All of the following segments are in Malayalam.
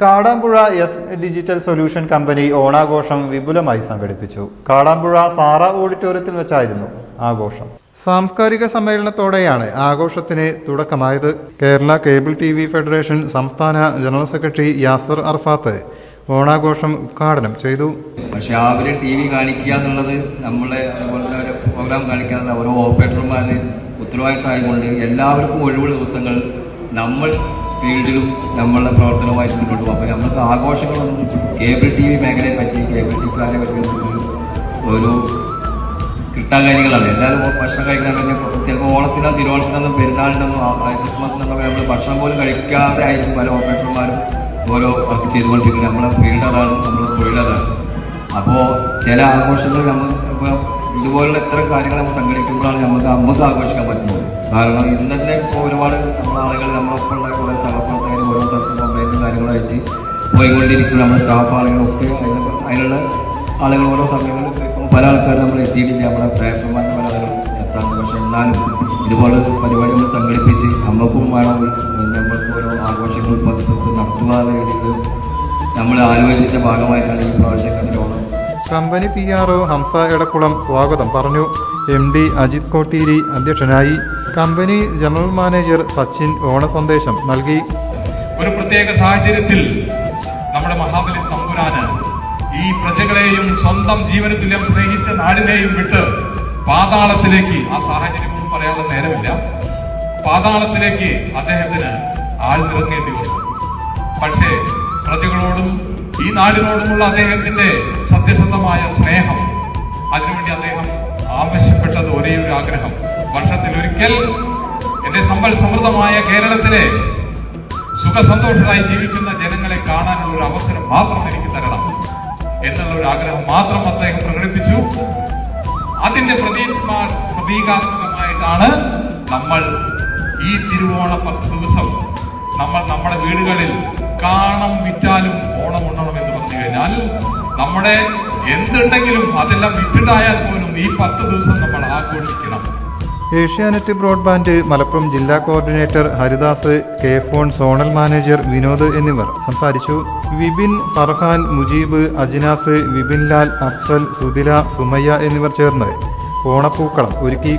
Kadampuzha S digital solution company ഓണാഘോഷം വിപുലമായി സംഘടിപ്പിച്ചു. കാടാമ്പുഴ സാറ ഓഡിറ്റോറിയത്തിൽ വെച്ചായിരുന്നു ആഘോഷം. സാംസ്കാരിക സമ്മേളനത്തോടെയാണ് ആഘോഷത്തിന് തുടക്കമായത്. Kerala cable T V federation സംസ്ഥാന ജനറൽ സെക്രട്ടറി യാസർ അർഫാത്ത് ഓണാഘോഷം ഉദ്ഘാടനം ചെയ്തു. പക്ഷെ അവർ ടി വി കാണിക്കുക എന്നുള്ളത് നമ്മളെ അതുപോലെ തന്നെ ഒരു പ്രോഗ്രാം എന്നുള്ളത് ഓരോ ഓപ്പറേറ്റർമാരുടെ ഉത്തരവാദിത്തമായതുകൊണ്ട് എല്ലാവർക്കും ഒഴിവുള്ള ദിവസങ്ങൾ നമ്മൾ ഫീൽഡിലും നമ്മളുടെ പ്രവർത്തനവുമായിട്ട് മുന്നോട്ട് പോകും. അപ്പോൾ നമ്മൾക്ക് ആഘോഷങ്ങളൊന്നും കേബിൾ ടി വി മേഖലയെ പറ്റി കേബിൾ ടി വിക്കാരെ പറ്റി ഒരു കിട്ടാൻ കാര്യങ്ങളാണ്. എല്ലാവരും ഭക്ഷണം കഴിക്കാൻ ചിലപ്പോൾ ഓണത്തിനോ തിരുവോണത്തിനൊന്നും പെരുന്നാളിനൊന്നും ക്രിസ്മസ് എന്നൊക്കെ നമ്മൾ ഭക്ഷണം പോലും കഴിക്കാതെ ആയിരിക്കും പല ഓപ്പറേറ്റർമാരും ഓരോ വർക്ക് ചെയ്തുകൊണ്ടിരിക്കുന്നത്. നമ്മളെ ഫീൽഡ് അതാണ് നമ്മളെ തൊഴിലതാണ് അപ്പോൾ ചില ആഘോഷങ്ങൾ നമ്മൾ ഇതുപോലുള്ള ഇത്തരം കാര്യങ്ങൾ നമ്മൾ സംഘടിപ്പിക്കുമ്പോഴാണ് നമുക്ക് നമുക്ക് ആഘോഷിക്കാൻ പറ്റുന്നത്. കാരണം ഇന്ന് തന്നെ ഇപ്പോൾ ഒരുപാട് നമ്മളെ ആളുകൾ നമ്മളൊപ്പമുള്ള കുറേ സഹപ്രവർത്തകർ ഓരോ സ്ഥലത്തും കംപ്ലൈന്റും കാര്യങ്ങളായിട്ട് പോയിക്കൊണ്ടിരിക്കുന്ന നമ്മുടെ സ്റ്റാഫ് ആളുകളൊക്കെ ഒക്കെ അതിനുള്ള ആളുകൾ ഓരോ സമയങ്ങളിൽ കേൾക്കുമ്പോൾ പല ആൾക്കാരും നമ്മൾ എത്തിയിട്ടില്ല. നമ്മുടെ ഡയറക്ടർമാരുടെ പല ആളുകളും എത്താറുണ്ട്. പക്ഷെ എന്നാലും ഇതുപോലെ പരിപാടി നമ്മൾ സംഘടിപ്പിച്ച് നമുക്കും വേണം നമ്മൾക്ക് ഓരോ ആഘോഷങ്ങൾ പതിച്ച് നടത്തുക എന്ന രീതിയിൽ നമ്മൾ ആലോചിച്ചിന്റെ ഭാഗമായിട്ടാണ് ഈ പ്രാവശ്യം കതിരോണം company P R O Hamza Edakkulam സ്വാഗതം പറഞ്ഞു. എം ഡി അജിത് കോട്ടീരി അധ്യക്ഷനായി. കമ്പനി ജനറൽ മാനേജർ സച്ചിൻ ഓണ സന്ദേശം നൽകി. ഒരു പ്രത്യേക സാഹചര്യത്തിൽ നമ്മുടെ മഹാബലി തമ്പുരാന് ഈ പ്രജകളെയും സ്വന്തം ജീവന സ്നേഹിച്ച നാടിനെയും വിട്ട് പാതാളത്തിലേക്ക് ആ സാഹചര്യമൊന്നും പറയാനുള്ള നേരമില്ല. പാതാളത്തിലേക്ക് അദ്ദേഹത്തിന് ആഴ്ന്നിറങ്ങേണ്ടി വന്നു. പക്ഷേ പ്രജകളോടും ഈ നാടിനോടുമുള്ള അദ്ദേഹത്തിന്റെ സത്യസന്ധമായ സ്നേഹം അതിനുവേണ്ടി അദ്ദേഹം ആവശ്യപ്പെട്ടത് ഒരേ ഒരു ആഗ്രഹം. വർഷത്തിൽ ഒരിക്കൽ എന്റെ സമ്പൽ സമൃദ്ധമായ കേരളത്തിലെ സുഖസന്തോഷരായി ജീവിക്കുന്ന ജനങ്ങളെ കാണാനുള്ള ഒരു അവസരം മാത്രം എനിക്ക് തരണം എന്നുള്ള ഒരു ആഗ്രഹം മാത്രം അദ്ദേഹം പ്രകടിപ്പിച്ചു. അതിന്റെ പ്രതീകാ പ്രതീകാത്മകമായിട്ടാണ് നമ്മൾ ഈ തിരുവോണ പത്ത് ദിവസം നമ്മൾ നമ്മുടെ വീടുകളിൽ കാണം വിറ്റാലും ഓണം ഉണ്ണണം എന്ന് പറഞ്ഞു കഴിഞ്ഞാൽ നമ്മുടെ എന്തുണ്ടെങ്കിലും അതെല്ലാം വിറ്റിട്ടായാൽ പോലും ഈ പത്ത് ദിവസം നമ്മൾ ആഘോഷിക്കണം. ഏഷ്യാനെറ്റ് ബ്രോഡ്ബാൻഡ് മലപ്പുറം ജില്ലാ coordinator Haridas K FON zonal manager Vinod എന്നിവർ സംസാരിച്ചു. വിപിൻ ഫർഹാൻ മുജീബ് അജിനാസ് വിപിൻ ലാൽ അഫ്സൽ സുധില സുമയ്യ എന്നിവർ ചേർന്ന് ഓണപ്പൂക്കളം ഒരുക്കി.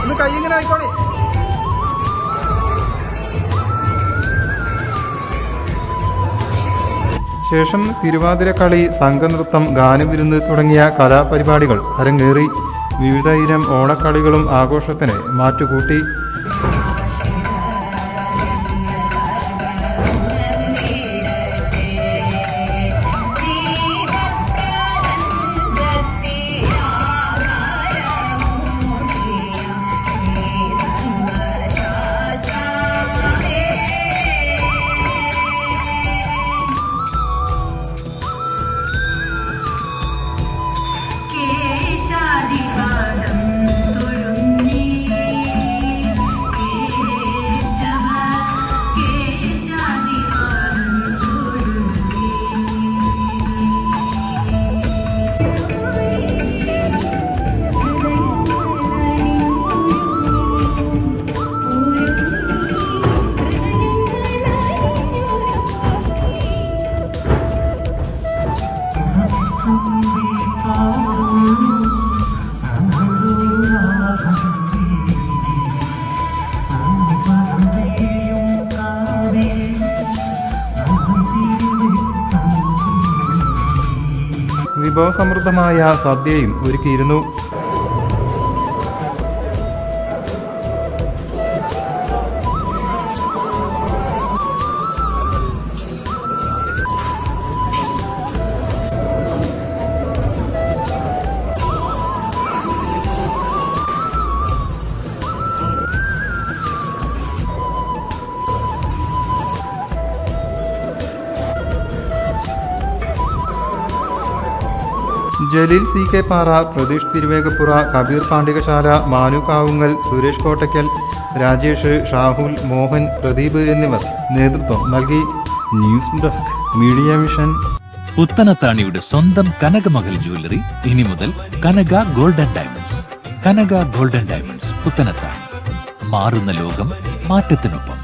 ഒന്ന് കൈ ഇങ്ങനെ ആയിക്കോളി ശേഷം തിരുവാതിരക്കളി സംഘനൃത്തം ഗാനവിരുന്ന് തുടങ്ങിയ കലാപരിപാടികൾ അരങ്ങേറി. വിവിധ ഇനം ഓണക്കളികളും ആഘോഷത്തിന് മാറ്റുകൂട്ടി. വിഭവസമൃദ്ധമായ സദ്യയും ഒരുക്കിയിരുന്നു. ജലീൽ സി കെ പാറ പ്രതീഷ് തിരുവേഗപ്പുറ കബീർ പാണ്ഡികശാല മാനു കാവുങ്ങൽ സുരേഷ് കോട്ടയ്ക്കൽ രാജേഷ് ഷാഹുൽ മോഹൻ പ്രദീപ് എന്നിവർ നേതൃത്വം നൽകി. ന്യൂസ് ഡെസ്ക് മീഡിയ വിഷൻ പുത്തനത്താണിയുടെ സ്വന്തം കനകമകൽ ജ്വല്ലറി ഇനി മുതൽ Kanaka golden diamonds. Kanaka golden diamonds Puthanathani. മാറുന്ന ലോകം മാറ്റത്തിനൊപ്പം.